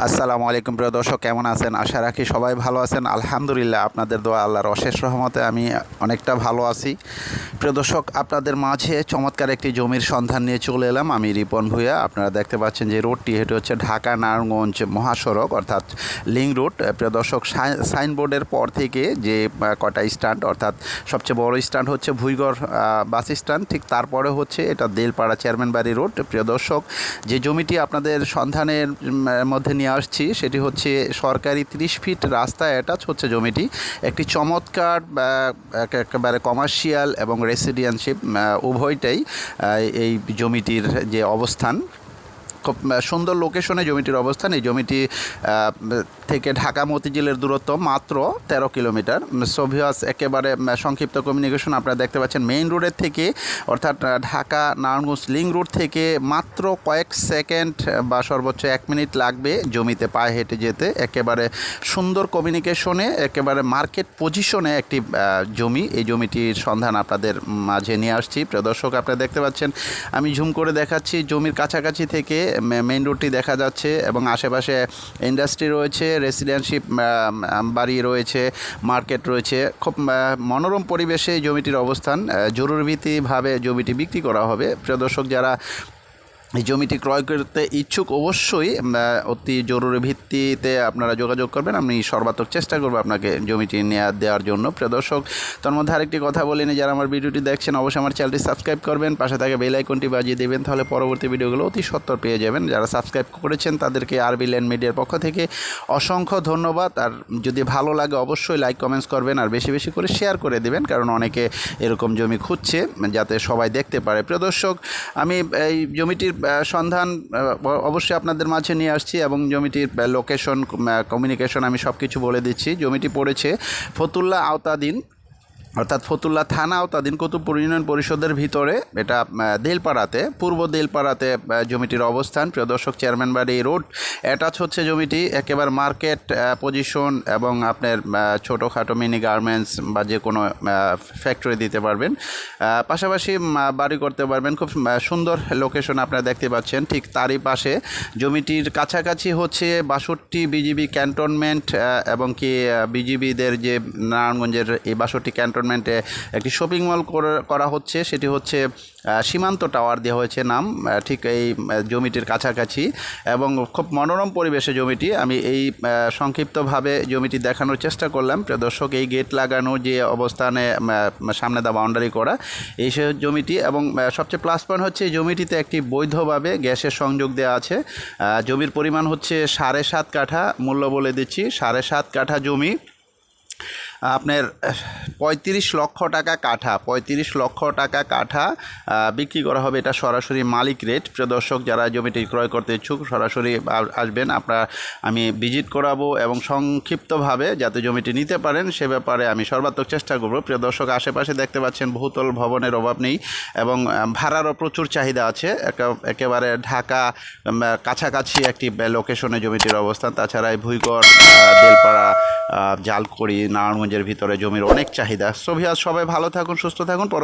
আসসালামু আলাইকুম প্রিয় দর্শক, কেমন আছেন? আশা রাখি সবাই ভালো আছেন। আলহামদুলিল্লাহ, আপনাদের দোয়া আল্লাহর অশেষ রহমতে আমি অনেকটা ভালো আছি। প্রিয় দর্শক, আপনাদের মাঝে চমৎকার একটি জমির সন্ধান নিয়ে চলে এলাম। আমি রিপন ভুইয়া, আপনারা দেখতে পাচ্ছেন যে রোডটি, এটি হচ্ছে ঢাকা নারায়ণগঞ্জ মহাসড়ক, অর্থাৎ লিং রোড। প্রিয় দর্শক, সাই- সাইনবোর্ডের পর থেকে যে কটা স্ট্যান্ড, অর্থাৎ সবচেয়ে বড় স্ট্যান্ড হচ্ছে ভুইগড় বাস স্ট্যান্ড। ঠিক তারপরে হচ্ছে এটা দেলপাড়া চেয়ারম্যান বাড়ি রোড। প্রিয় দর্শক, যে জমিটি আপনাদের সন্ধানের মধ্যে নিয়ে আসছি, সেটি হচ্ছে সরকারি তিরিশ ফিট রাস্তা অ্যাটাচ হচ্ছে জমিটি। একটি চমৎকার একেবারে কমার্শিয়াল এবং রেসিডেন্সিপ উভয়টাই এই জমিটির যে অবস্থান। খুব সুন্দর লোকেশনে জমিটির অবস্থান। এই জমিটি থেকে ঢাকা মতিঝিলের দূরত্ব মাত্র তেরো কিলোমিটার। সোভিয়াস একেবারে সংক্ষিপ্ত কমিউনিকেশন আপনারা দেখতে পাচ্ছেন মেইন রোডের থেকে, অর্থাৎ ঢাকা নারায়ণগঞ্জ লিং রোড থেকে মাত্র কয়েক সেকেন্ড বা সর্বোচ্চ এক মিনিট লাগবে জমিতে পায়ে হেঁটে যেতে। একেবারে সুন্দর কমিউনিকেশনে একেবারে মার্কেট পজিশনে একটি জমি। এই জমিটির সন্ধান আপনাদের মাঝে নিয়ে আসছি। প্রিয় দর্শক, আপনারা দেখতে পাচ্ছেন, আমি ঝুম করে দেখাচ্ছি জমির কাছাকাছি থেকে মেইন রোডটি দেখা যাচ্ছে এবং আশেপাশে ইন্ডাস্ট্রি রয়েছে রেসিডেন্সিপ বাড়ি রয়েছে মার্কেট রয়েছে। খুব মনোরম পরিবেশে জমিটির অবস্থান। জরুরিভিত্তিভাবে জমিটি বিক্রি করা হবে। প্রিয় দর্শক, যারা এই জমিটি ক্রয় করতে ইচ্ছুক অবশ্যই অতি জরুরি ভিত্তিতে আপনারা যোগাযোগ করবেন। আমি সর্বাত্মক চেষ্টা করব আপনাকে জমিটি নেওয়া দেওয়ার জন্য। প্রিয় দর্শক তার মধ্যে আরেকটি কথা বলিনি যারা আমার ভিডিওটি দেখছেন, অবশ্যই আমার চ্যানেলটি সাবস্ক্রাইব করবেন, পাশে থাকে বেল আইকনটি বাজিয়ে দেবেন, তাহলে পরবর্তী ভিডিওগুলো অতি সত্তর পেয়ে যাবেন। যারা সাবস্ক্রাইব করেছেন, তাদেরকে আরবি ল্যান্ড মিডিয়ার পক্ষ থেকে অসংখ্য ধন্যবাদ। আর যদি ভালো লাগে, অবশ্যই লাইক, কমেন্টস করবেন, আর বেশি বেশি করে শেয়ার করে দেবেন, কারণ অনেকে এরকম জমি খুঁজছে, যাতে সবাই দেখতে পারে। প্রিয় দর্শক, আমি এই জমিটির সন্ধান অবশ্যই আপনাদের মাঝে নিয়ে আসছি এবং জমিটির লোকেশন কমিউনিকেশন আমি সব কিছু বলে দিচ্ছি। জমিটি পড়েছে ফতুল্লা আওতাদিন অর্থাৎ ফতুল্লা থানা আওতাধীন কুতুবপুর ইউনিয়ন পরিষদের ভিতরে এটা দেলপাড়াতে, পূর্ব দেলপাড়াতে জমিটির অবস্থান। প্রিয় দর্শক, চেয়ারম্যান বাড়ি রোড অ্যাটাচ হচ্ছে জমিটি, একেবারে মার্কেট পজিশন এবং আপনার ছোটোখাটো মিনি গার্মেন্টস বা যে কোনো ফ্যাক্টরি দিতে পারবেন। পাশাপাশি বাড়ি করতে পারবেন। খুব সুন্দর লোকেশন আপনারা দেখতে পাচ্ছেন। ঠিক তারই পাশে জমিটির কাছাকাছি হচ্ছে বাষট্টি বিজিবি ক্যান্টনমেন্ট এবং কি বিজিবিদের যে নারায়ণগঞ্জের এই বাষট্টি ক্যান্টনমেন্টে একটি শপিং মল করা হচ্ছে। সেটি হচ্ছে সীমান্ত টাওয়ার দেওয়া হয়েছে নাম ঠিক এই জমিটির কাছাকাছি। এবং খুব মনোরম পরিবেশে জমিটি। আমি এই সংক্ষিপ্তভাবে জমিটি দেখানোর চেষ্টা করলাম। প্রিয় দর্শক, এই গেট লাগানো যে অবস্থানে সামনে দা বাউন্ডারি করা, এই সে জমিটি। এবং সবচেয়ে প্লাস পয়েন্ট হচ্ছে এই জমিটিতে একটি বৈধভাবে গ্যাসের সংযোগ দেওয়া আছে। জমির পরিমাণ হচ্ছে সাড়ে সাত কাঠা। মূল্য বলে দিচ্ছি, সাড়ে সাত কাঠা জমি। আপনার পঁয়ত্রিশ লক্ষ টাকা কাঠা পঁয়ত্রিশ লক্ষ টাকা কাঠা বিক্রি করা হবে। এটা সরাসরি মালিক রেট। প্রিয় দর্শক যারা জমিটি ক্রয় করতে ইচ্ছুক সরাসরি আসবেন। আপনার আমি ভিজিট করাবো এবং সংক্ষিপ্তভাবে যাতে জমিটি নিতে পারেন সে ব্যাপারে আমি সর্বাত্মক চেষ্টা করব। প্রিয় দর্শক আশেপাশে দেখতে পাচ্ছেন বহুতল ভবনের অভাব নেই এবং ভাড়ারও প্রচুর চাহিদা আছে। একে- একেবারে ঢাকা কাছাকাছি একটি লোকেশনে জমিটির অবস্থান। তাছাড়া ভুইগড় আহ, দেলপাড়া আহ, জালকুড়ি ভিতরে জমির অনেক চাহিদা। সোভিয়াজ সবাই ভালো থাকুন সুস্থ থাকুন। পরবর্তী